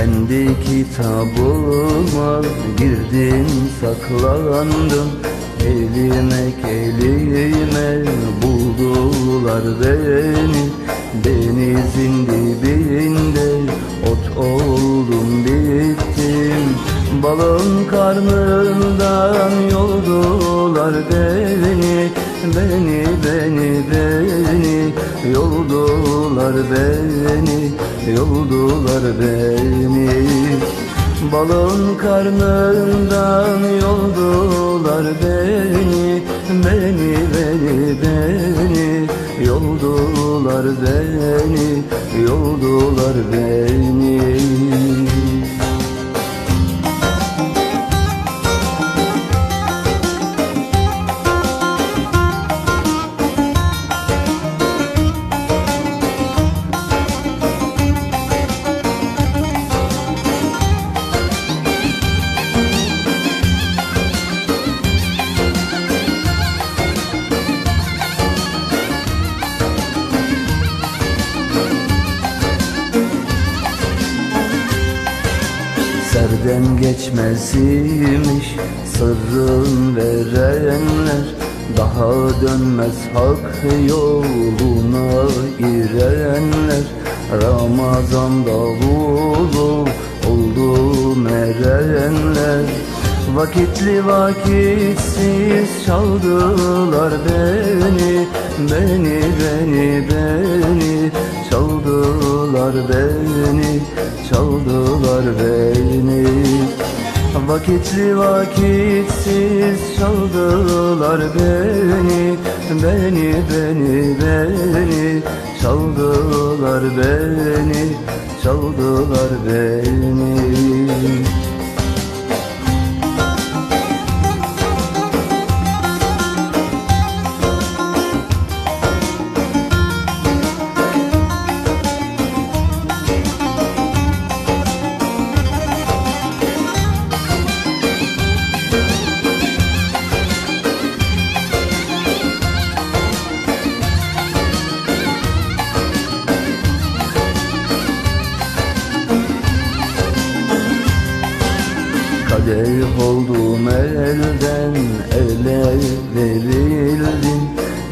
Kendi kitabıma girdim saklandım Elime kelime buldular beni. Denizin dibinde ot oldum bittim. Balın karnından yoldular beni. Beni, beni, beni Yoldular beni, yoldular beni Balın karnından yoldular beni Beni, beni, beni. Yoldular beni, yoldular beni Serden geçmezmiş sırrın verenler. Daha dönmez hak yoluna girenler. Ramazan davulu oldu merenler Vakitli vakitsiz çaldılar beni Beni, beni, beni. Çaldılar beni, çaldılar beni. Vakitli vakitsiz çaldılar beni. Beni, beni, beni Çaldılar beni, çaldılar oldum elden ele verildim.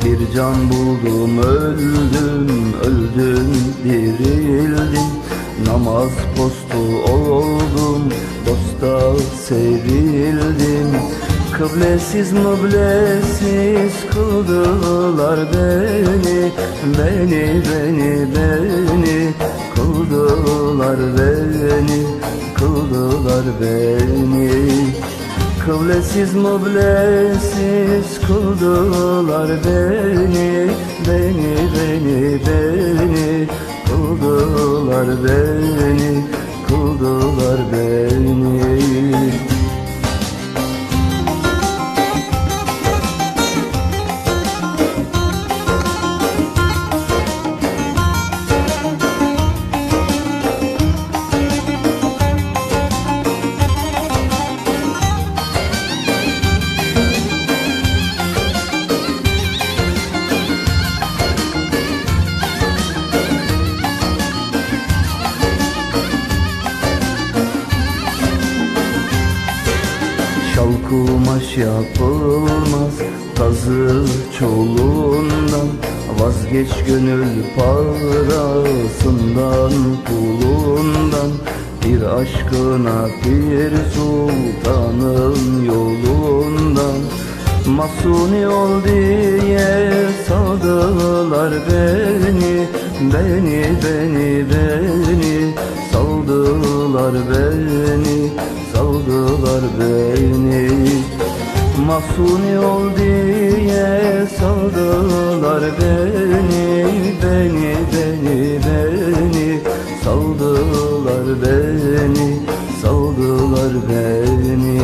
Bir can buldum öldüm öldüm dirildim. Namaz postu oldum dosta sevildim. Kıblesiz mıblesiz kıldılar beni Beni beni beni. Kıldılar beni kıldılar beni. Kıblesiz mıblesiz kıldılar beni. Beni, beni, beni Kıldılar beni, kıldılar beni kumaş yapılmaz. Tazı çoluğundan Vazgeç gönül parasından Pulundan Bir aşkına bir sultanın yolundan. Masuni ol diye saldılar beni Beni, beni, beni. Saldılar beni, saldılar beni Mahsuni ol diye saldılar beni Beni, beni, beni. Saldılar beni, saldılar beni